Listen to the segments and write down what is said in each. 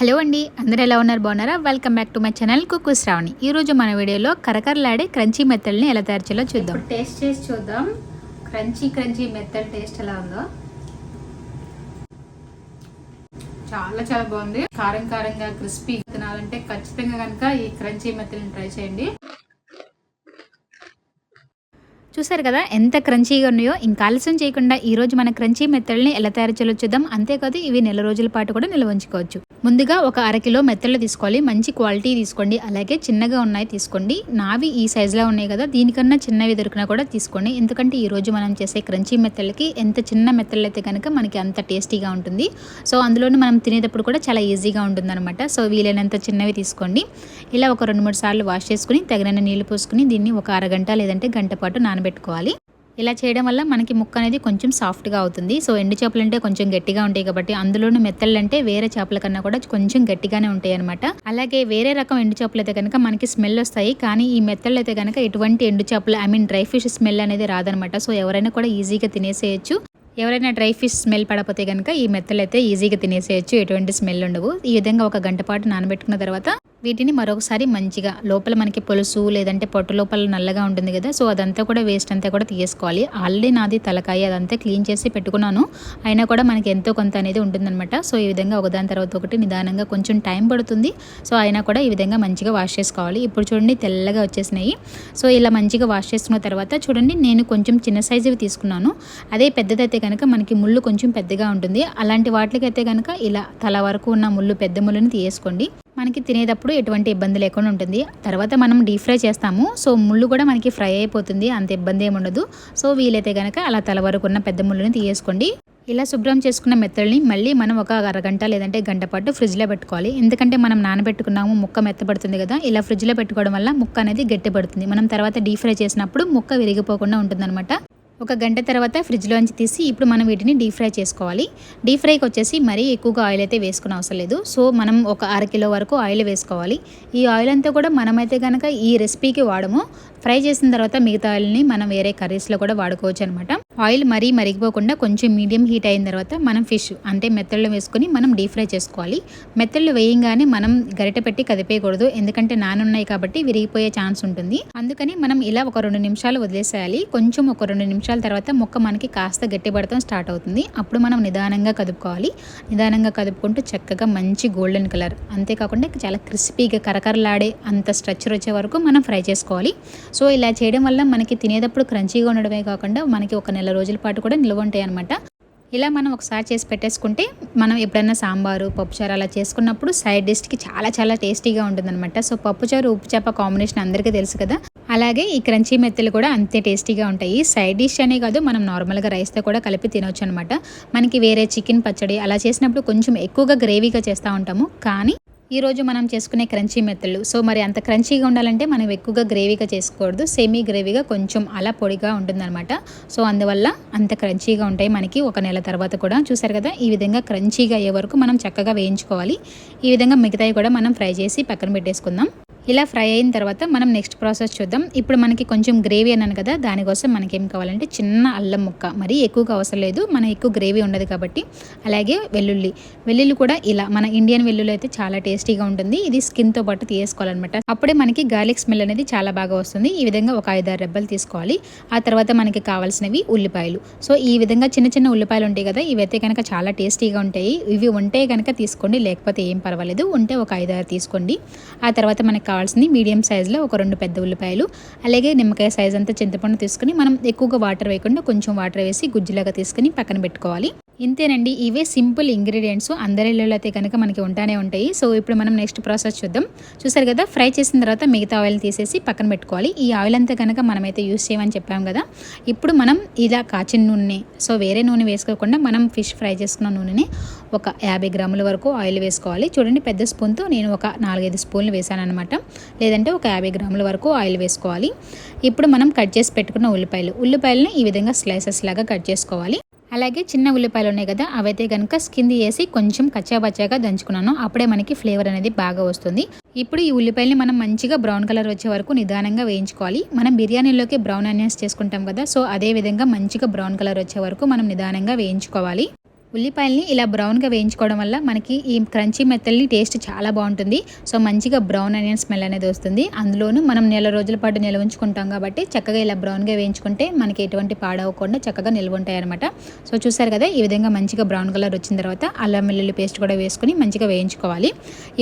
Hello అండి అందరూ ఎలా ఉన్నారు? బాగున్నారా? Welcome back to my channel cook Shravani ఈ రోజు మన వీడియోలో కరకరలాడే క్రంచీ మెత్తల్ని ఎలా తయారు చేయాలో చూద్దాం. టేస్ట్ చేసి చూద్దాం. క్రంచీ క్రంచీ మెత్తల్ టేస్ట్ ఎలా ఉందో. చాలా చాలా బాగుంది. కారం కారంగా క్రిస్పీ తినాలంటే ఖచ్చితంగా కనుక ఈ క్రంచీ మెత్తల్ని ట్రై చేయండి. చూసారు కదా ఎంత క్రంచీగా ఉన్నాయో. ఇంకా ఆలస్యం చేయకుండా ఈ రోజు మన క్రంచీ మెత్తల్ని ఎలా తయారు చేయాలో చూద్దాం. అంతేకాదు ఇవి నెల రోజుల పాటు కూడా నిల్వ ఉంచుకోవచ్చు. ముందుగా ఒక అరకిలో మెత్తలు తీసుకోవాలి. మంచి క్వాలిటీ తీసుకోండి. అలాగే చిన్నగా ఉన్నాయి తీసుకోండి. నావి ఈ సైజులో ఉన్నాయి కదా దీనికన్నా చిన్నవి దొరికినా కూడా తీసుకోండి. ఎందుకంటే ఈ రోజు మనం చేసే క్రంచీ మెత్తలకి ఎంత చిన్న మెత్తలు అయితే కనుక మనకి అంత టేస్టీగా ఉంటుంది. సో అందులోనే మనం తినేటప్పుడు కూడా చాలా ఈజీగా ఉంటుందన్నమాట. సో వీలైనంత చిన్నవి తీసుకోండి. ఇలా ఒక రెండు మూడు సార్లు వాష్ చేసుకుని తగినన్ని నీళ్ళు పోసుకుని దీన్ని ఒక అరగంట లేదంటే గంట పాటు నాన నానబెట్టుకోవాలి. ఇలా చేయడం వల్ల మనకి ముక్క అనేది కొంచెం సాఫ్ట్గా అవుతుంది. సో ఎండు చేపలు అంటే కొంచెం గట్టిగా ఉంటాయి కాబట్టి అందులోనూ మెత్తలు అంటే వేరే చేపల కన్నా కూడా కొంచెం గట్టిగానే ఉంటాయి అనమాట అలాగే వేరే రకం ఎండు చేపలు అయితే కనుక మనకి స్మెల్ వస్తాయి. కానీ ఈ మెత్తలు అయితే కనుక ఎటువంటి ఎండు చేపలు I mean dry fish smell అనేది రాదనమాట సో ఎవరైనా కూడా ఈజీగా తినేసేయచ్చు. ఎవరైనా డ్రై ఫిష్ స్మెల్ పడకపోతే కనుక ఈ మెత్తలు అయితే ఈజీగా తినేసేయచ్చు. ఎటువంటి స్మెల్ ఉండవు. ఈ విధంగా ఒక గంట పాటు నానబెట్టుకున్న తర్వాత వీటిని మరొకసారి మంచిగా లోపల మనకి పులుసు లేదంటే పొట్టు లోపల నల్లగా ఉంటుంది కదా సో అదంతా కూడా వేస్ట్ అంతా కూడా తీసుకోవాలి ఆల్రెడీ నాది తలకాయ అదంతా క్లీన్ చేసి పెట్టుకున్నాను. అయినా కూడా మనకి ఎంతో కొంత అనేది ఉంటుందన్నమాట. సో ఈ విధంగా ఒకదాని తర్వాత ఒకటి నిదానంగా కొంచెం టైం పడుతుంది. సో అయినా కూడా ఈ విధంగా మంచిగా వాష్ చేసుకోవాలి. ఇప్పుడు చూడండి తెల్లగా వచ్చేసినాయి. సో ఇలా మంచిగా వాష్ చేసుకున్న తర్వాత చూడండి నేను కొంచెం చిన్న సైజువి తీసుకున్నాను. అదే పెద్దదైతే కనుక మనకి ముళ్ళు కొంచెం పెద్దగా ఉంటుంది. అలాంటి వాటికైతే కనుక ఇలా తల వరకు ఉన్న ముళ్ళు పెద్ద ముళ్ళుని తీసుకోండి మనకి తినేటప్పుడు ఎటువంటి ఇబ్బంది లేకుండా ఉంటుంది. తర్వాత మనం డీప్ ఫ్రై చేస్తాము. సో ముళ్ళు కూడా మనకి ఫ్రై అయిపోతుంది. అంత ఇబ్బంది ఏమి ఉండదు. సో వీలైతే కనుక అలా తల వరకు ఉన్న పెద్ద ముళ్ళుని తీసేసుకోండి. ఇలా శుభ్రం చేసుకున్న మెత్తల్ని మళ్ళీ మనం ఒక అరగంట లేదంటే గంట పాటు ఫ్రిడ్జ్లో పెట్టుకోవాలి. ఎందుకంటే మనం నానబెట్టుకున్నాము ముక్క మెత్తపడుతుంది కదా. ఇలా ఫ్రిడ్జ్లో పెట్టుకోవడం వల్ల ముక్క అనేది గట్టిపడుతుంది. మనం తర్వాత డీప్ ఫ్రై చేసినప్పుడు ముక్క విరిగిపోకుండా ఉంటుందన్నమాట. ఒక గంట తర్వాత ఫ్రిడ్జ్లోంచి తీసి ఇప్పుడు మనం వీటిని డీప్ ఫ్రై చేసుకోవాలి. డీప్ ఫ్రైకి వచ్చేసి మరీ ఎక్కువగా ఆయిల్ అయితే వేసుకునే అవసరం లేదు. సో మనం ఒక అర కిలో వరకు ఆయిల్ వేసుకోవాలి. ఈ ఆయిల్ అంతా కూడా మనమైతే కనుక ఈ రెసిపీకి వాడము. ఫ్రై చేసిన తర్వాత మిగతా ఆయిల్ని మనం వేరే కర్రీస్లో కూడా వాడుకోవచ్చు అనమాట ఆయిల్ మరీ మరిగిపోకుండా కొంచెం మీడియం హీట్ అయిన తర్వాత మనం ఫిష్ అంటే మెత్తళ్ళు వేసుకొని మనం డీప్ ఫ్రై చేసుకోవాలి. మెత్తళ్ళు వేయంగానే మనం గరిట పెట్టి కదిపేయకూడదు ఎందుకంటే నానున్నాయి కాబట్టి విరిగిపోయే ఛాన్స్ ఉంటుంది. అందుకని మనం ఇలా ఒక రెండు నిమిషాలు వదిలేసేయాలి. కొంచెం ఒక రెండు నిమిషాల తర్వాత మొక్క మనకి కాస్త గట్టిపడతాం స్టార్ట్ అవుతుంది. అప్పుడు మనం నిదానంగా కదుపుకోవాలి. నిదానంగా కదుపుకుంటూ చక్కగా మంచి గోల్డెన్ కలర్. అంతేకాకుండా చాలా క్రిస్పీగా కరకరలాడే అంత స్ట్రక్చర్ వచ్చే వరకు మనం ఫ్రై చేసుకోవాలి. సో ఇలా చేయడం వల్ల మనకి తినేటప్పుడు క్రంచీగా ఉండడమే కాకుండా మనకి ఒక నెల రోజుల పాటు కూడా నిల్వ ఉంటాయి అనమాట ఇలా మనం ఒకసారి చేసి పెట్టేసుకుంటే మనం ఎప్పుడైనా సాంబారు పప్పుచారు అలా చేసుకున్నప్పుడు సైడ్ డిష్కి చాలా చాలా టేస్టీగా ఉంటుందన్నమాట. సో పప్పుచారు ఉప్పు చేప కాంబినేషన్ అందరికీ తెలుసు కదా. అలాగే ఈ క్రంచీ మెత్తలు కూడా అంతే టేస్టీగా ఉంటాయి. సైడ్ డిష్ అనే కాదు మనం నార్మల్గా రైస్తో కూడా కలిపి తినొచ్చు అనమాట మనకి వేరే చికెన్ పచ్చడి అలా చేసినప్పుడు కొంచెం ఎక్కువగా గ్రేవీగా చేస్తూ ఉంటాము. కానీ ఈరోజు మనం చేసుకునే క్రంచీ మెత్తలు సో మరి అంత క్రంచీగా ఉండాలంటే మనం ఎక్కువగా గ్రేవీగా చేసుకోకూడదు. సెమీ గ్రేవీగా కొంచెం అలా పొడిగా ఉంటుందన్నమాట. సో అందువల్ల అంత క్రంచీగా ఉంటాయి మనకి ఒక నెల తర్వాత కూడా. చూసారు కదా ఈ విధంగా క్రంచీగా అయ్యే వరకు మనం చక్కగా వేయించుకోవాలి. ఈ విధంగా మిగతాయి కూడా మనం ఫ్రై చేసి పక్కన పెట్టేసుకుందాం. ఇలా ఫ్రై అయిన తర్వాత మనం నెక్స్ట్ ప్రాసెస్ చూద్దాం. ఇప్పుడు మనకి కొంచెం గ్రేవీ అన్నాను కదా దానికోసం మనకి ఏం కావాలంటే చిన్న అల్లం ముక్క. మరి ఎక్కువగా అవసరం లేదు. మన ఎక్కువ గ్రేవీ ఉండదు కాబట్టి. అలాగే వెల్లుల్లి. వెల్లుల్లి కూడా ఇలా మన ఇండియన్ వెల్లుల్లి అయితే చాలా టేస్ట్ టేస్టీగా ఉంటుంది. ఇది స్కిన్తో పాటు తీసుకోవాలన్నమాట అప్పుడే మనకి గార్లిక్ స్మెల్ అనేది చాలా బాగా వస్తుంది. ఈ విధంగా ఒక ఐదారు రెబ్బలు తీసుకోవాలి. ఆ తర్వాత మనకి కావాల్సినవి ఉల్లిపాయలు. సో ఈ విధంగా చిన్న చిన్న ఉల్లిపాయలు ఉంటాయి కదా ఇవైతే కనుక చాలా టేస్టీగా ఉంటాయి. ఇవి ఉంటే కనుక తీసుకోండి లేకపోతే ఏం పర్వాలేదు. ఉంటే ఒక ఐదారు తీసుకోండి. ఆ తర్వాత మనకి కావాల్సింది మీడియం సైజులో ఒక రెండు పెద్ద ఉల్లిపాయలు. అలాగే నిమ్మకాయ సైజ్ అంతా చింతపండు తీసుకుని మనం ఎక్కువగా వాటర్ వేయకుండా కొంచెం వాటర్ వేసి గుజ్జులాగా తీసుకుని పక్కన పెట్టుకోవాలి. ఇంతేనండి ఇవే సింపుల్ ఇంగ్రీడియంట్స్. అందరి ఇళ్ళలో అయితే కనుక మనకి ఉంటానే ఉంటాయి. సో ఇప్పుడు మనం నెక్స్ట్ ప్రాసెస్ చూద్దాం. చూసారు కదా ఫ్రై చేసిన తర్వాత మిగతా ఆయిల్ తీసేసి పక్కన పెట్టుకోవాలి. ఈ ఆయిల్ అంతా కనుక మనమైతే యూస్ చేయమని చెప్పాం కదా. ఇప్పుడు మనం ఇలా కాచిన నూనె సో వేరే నూనె వేసుకోకుండా మనం ఫిష్ ఫ్రై చేసుకున్న నూనెని ఒక యాభై గ్రాముల వరకు ఆయిల్ వేసుకోవాలి. చూడండి పెద్ద స్పూన్తో నేను ఒక నాలుగైదు స్పూన్లు వేసాను అనమాట లేదంటే ఒక యాభై గ్రాముల వరకు ఆయిల్ వేసుకోవాలి. ఇప్పుడు మనం కట్ చేసి పెట్టుకున్న ఉల్లిపాయలు. ఉల్లిపాయలని ఈ విధంగా స్లైసెస్ లాగా కట్ చేసుకోవాలి. అలాగే చిన్న ఉల్లిపాయలు ఉన్నాయి కదా అవైతే కనుక స్కిన్ వేసి కొంచెం కచ్చాబచ్చాగా దంచుకున్నాను. అప్పుడే మనకి ఫ్లేవర్ అనేది బాగా వస్తుంది. ఇప్పుడు ఈ ఉల్లిపాయల్ని మనం మంచిగా బ్రౌన్ కలర్ వచ్చే వరకు నిదానంగా వేయించుకోవాలి. మనం బిర్యానీలోకి బ్రౌన్ ఆనియన్స్ చేసుకుంటాం కదా సో అదే విధంగా మంచిగా బ్రౌన్ కలర్ వచ్చే వరకు మనం నిదానంగా వేయించుకోవాలి. ఉల్లిపాయల్ని ఇలా బ్రౌన్గా వేయించుకోవడం వల్ల మనకి ఈ క్రంచీ మెత్తల్ని టేస్ట్ చాలా బాగుంటుంది. సో మంచిగా బ్రౌన్ అనియన్ స్మెల్ అనేది వస్తుంది. అందులోనూ మనం నెల రోజుల పాటు నిల్వ ఉంచుకుంటాం కాబట్టి చక్కగా ఇలా బ్రౌన్గా వేయించుకుంటే మనకి ఎటువంటి పాడవకుండా చక్కగా నిల్వ ఉంటాయి అనమాట సో చూసారు కదా ఈ విధంగా మంచిగా బ్రౌన్ కలర్ వచ్చిన తర్వాత అల్లం వెల్లుల్లి పేస్ట్ కూడా వేసుకుని మంచిగా వేయించుకోవాలి.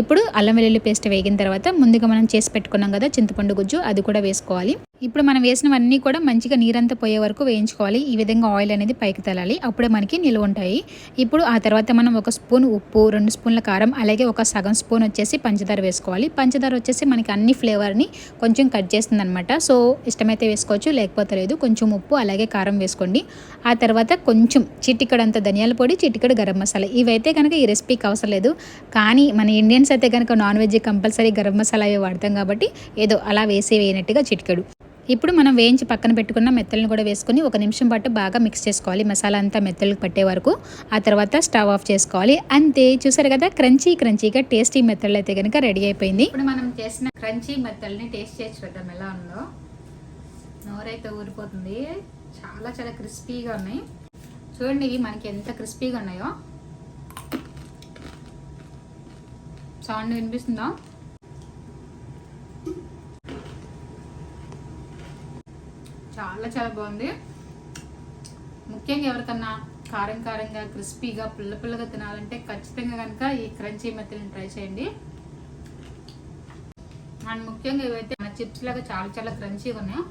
ఇప్పుడు అల్లం వెల్లుల్లి పేస్ట్ వేగిన తర్వాత ముందుగా మనం చేసి పెట్టుకున్నాం కదా చింతపండు గుజ్జు అది కూడా వేసుకోవాలి. ఇప్పుడు మనం వేసినవన్నీ కూడా మంచిగా నీరంతా పోయే వరకు వేయించుకోవాలి. ఈ విధంగా ఆయిల్ అనేది పైకి తలాలి. అప్పుడే మనకి నిల్వ ఉంటాయి. ఇప్పుడు ఆ తర్వాత మనం ఒక స్పూన్ ఉప్పు రెండు స్పూన్ల కారం అలాగే ఒక సగం స్పూన్ వచ్చేసి పంచదార వేసుకోవాలి. పంచదార వచ్చేసి మనకి అన్ని ఫ్లేవర్ని కొంచెం కట్ చేస్తుంది అనమాట సో ఇష్టమైతే వేసుకోవచ్చు లేకపోతే లేదు. కొంచెం ఉప్పు అలాగే కారం వేసుకోండి. ఆ తర్వాత కొంచెం చిటికడంత ధనియాల పొడి చిటికడు గరం మసాలా. ఇవైతే కనుక ఈ రెసిపీకి అవసరం లేదు. కానీ మన ఇండియన్స్ అయితే కనుక non veg compulsory garam masala అవి వాడతాం కాబట్టి ఏదో అలా వేసి వేయనట్టుగా చిటికెడు. ఇప్పుడు మనం వేయించి పక్కన పెట్టుకున్న మెత్తలను కూడా వేసుకొని ఒక నిమిషం పాటు బాగా మిక్స్ చేసుకోవాలి. మసాలా అంతా మెత్తలకు పట్టే వరకు. ఆ తర్వాత స్టవ్ ఆఫ్ చేసుకోవాలి. అంతే చూసారు కదా? క్రంచీ క్రంచీగా టేస్టీ మెత్తలు అయితే కనుక రెడీ అయిపోయింది. ఇప్పుడు మనం చేసిన క్రంచీ మెత్తల్ని టేస్ట్ చేసి చూద్దాం ఎలా ఉందో. నోరైతే ఊరిపోతుంది. చాలా చాలా క్రిస్పీగా ఉన్నాయి. చూడండి ఇవి మనకి ఎంత క్రిస్పీగా ఉన్నాయో. సౌండ్ వినిపిస్తుందా? చాలా చాలా బాగుంది. ముఖ్యంగా ఎవరికన్నా కారం కారంగా క్రిస్పీగా పుల్ల పుల్లగా తినాలంటే ఖచ్చితంగా కనుక ఈ క్రంచీ మెత్తలను ట్రై చేయండి. అండ్ ముఖ్యంగా ఇవైతే మన చిప్స్ లాగా చాలా చాలా క్రంచీగా ఉన్నాయి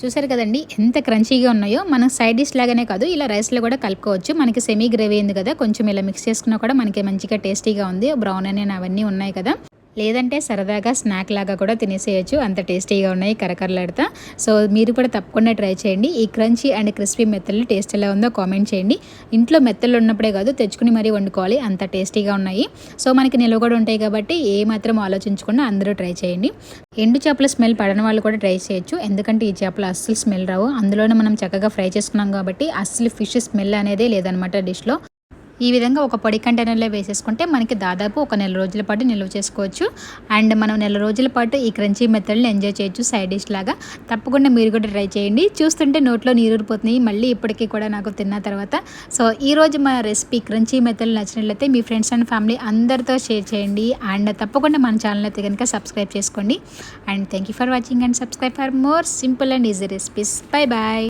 చూసారు కదండి ఎంత క్రంచీగా ఉన్నాయో. మనం సైడ్ డిష్ లాగానే కాదు ఇలా రైస్లో కూడా కలుపుకోవచ్చు. మనకి సెమీ గ్రేవీ ఉంది కదా కొంచెం ఇలా మిక్స్ చేసుకున్నా కూడా మనకి మంచిగా టేస్టీగా ఉంది. బ్రౌన్ అనే అవన్నీ ఉన్నాయి కదా. లేదంటే సరదాగా స్నాక్ లాగా కూడా తినేసేయచ్చు. అంత టేస్టీగా ఉన్నాయి కరకరలాడతా. సో మీరు కూడా తప్పకుండా ట్రై చేయండి. ఈ క్రంచీ అండ్ క్రిస్పీ మెత్తలు టేస్ట్ ఎలా ఉందో కామెంట్ చేయండి. ఇంట్లో మెత్తలు ఉన్నప్పుడే కాదు తెచ్చుకుని మరీ వండుకోవాలి. అంత టేస్టీగా ఉన్నాయి. సో మనకి నిల్వ కూడా ఉంటాయి కాబట్టి ఏ మాత్రం ఆలోచించకుండా అందరూ ట్రై చేయండి. ఎండు చేపల స్మెల్ పడని వాళ్ళు కూడా ట్రై చేయొచ్చు. ఎందుకంటే ఈ చేపలు అస్సలు స్మెల్ రావు. అందులోనే మనం చక్కగా ఫ్రై చేసుకున్నాం కాబట్టి అస్సలు ఫిష్ స్మెల్ అనేదే లేదనమాట డిష్లో. ఈ విధంగా ఒక పొడి కంటైనర్లో వేసేసుకుంటే మనకి దాదాపు ఒక నెల రోజుల పాటు నిల్వ చేసుకోవచ్చు. అండ్ మనం నెల రోజుల పాటు ఈ క్రంచీ మెథడ్ని ఎంజాయ్ చేయొచ్చు సైడ్ డిష్ లాగా. తప్పకుండా మీరు కూడా ట్రై చేయండి. చూస్తుంటే నోట్లో నీరూరిపోతున్నాయి మళ్ళీ ఇప్పటికీ కూడా నాకు తిన్న తర్వాత. సో ఈ రోజు మా రెసిపీ క్రంచీ మెథడ్ నచ్చినట్లయితే మీ ఫ్రెండ్స్ అండ్ ఫ్యామిలీ అందరితో షేర్ చేయండి. అండ్ తప్పకుండా మన ఛానల్ అయితే కనుక సబ్స్క్రైబ్ చేసుకోండి. And thank you for watching and subscribe for more simple and easy recipes. Bye bye.